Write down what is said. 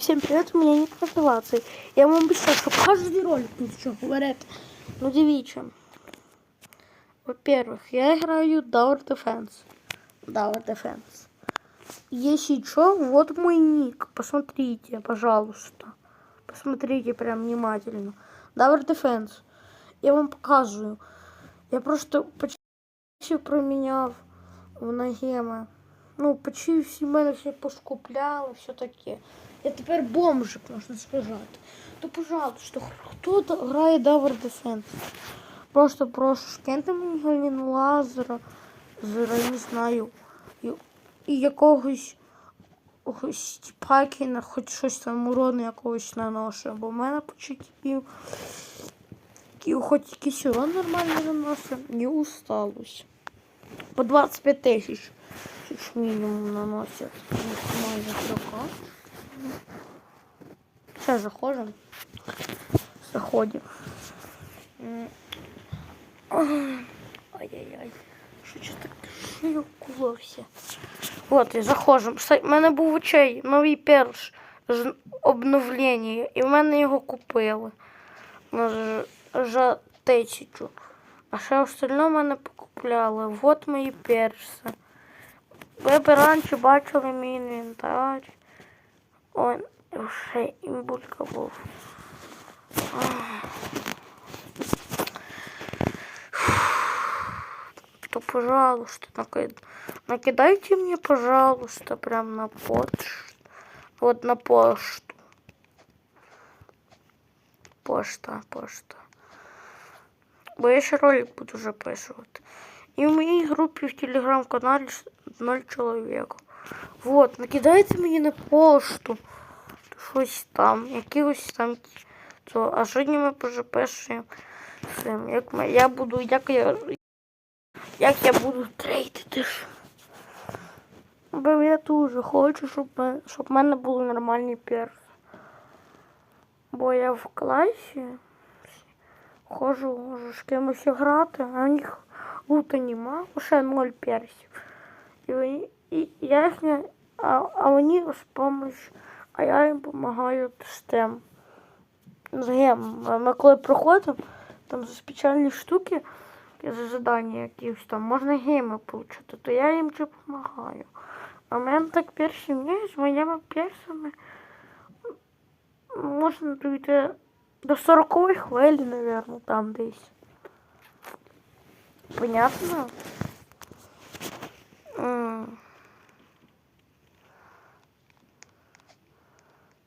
Всем привет, у меня нет мотивации. Я вам обещаю, что каждый ролик тут что говорят. Ну, дивіться. Во-первых, я играю Tower Defense. Tower Defense. Если что, вот мой ник. Посмотрите, пожалуйста. Посмотрите прям внимательно. Tower Defense. Я вам показываю. Я просто почти променяв на геми. Ну, почти всі мене все поскупляли, все таке. Я тепер бомжик, можна сказати. То, пожалуйста, хто грає Tower Defense? Просто прошу, скиньте мені Галіну Лазера, Зера, не знаю, і, якогось якогось Пакіна, хоч щось там урону якогось наношу, бо в мене почуттів, хоч якийсь урон нормально наносить, не усталося. По 25 тисяч мінімум наносять. Майже трохи. Все, заходимо. Заходимо. М. Ай-яй-яй. Що ж так шию кулався? От, і. Кстати, в мене був очей новий перш з обновлення, і в мене його купили. За тисячу. А ще остальне в мене покупляли. Вот мої перси. Ви б раніше бачили мій інвентар. Ой, вже імбулька був. Ах. То, пожалуйста, наки- накидайте мне, пожалуйста, прям на почту. Вот на пошту. Пошта, пошта. Бо я ще ролик буду записувати. І в моїй групі в телеграм-каналі 0 чоловік. Вот, накидайте мені на пошту. Щось там, якихось там. То, а сьогодні ми пожепишемо цим. Як ми, я буду, як я. Як я буду трейдити. Бо я дуже хочу, щоб, щоб в мене були нормальні перси. Бо я в класі ходжу, можу з кимось грати, а в них лута нема, лише ноль персів. І, вони, і я їх не, а, а вони з помощь, а я їм допомагаю з тим. З гемом. Ми коли проходимо, там за спеціальні штуки, за задання якісь там, можна геми отримати, то я їм чи допомагаю. А в мене так перші мені з моїми персами можна дойти до 40 хвилі, мабуть, там десь. Понятно?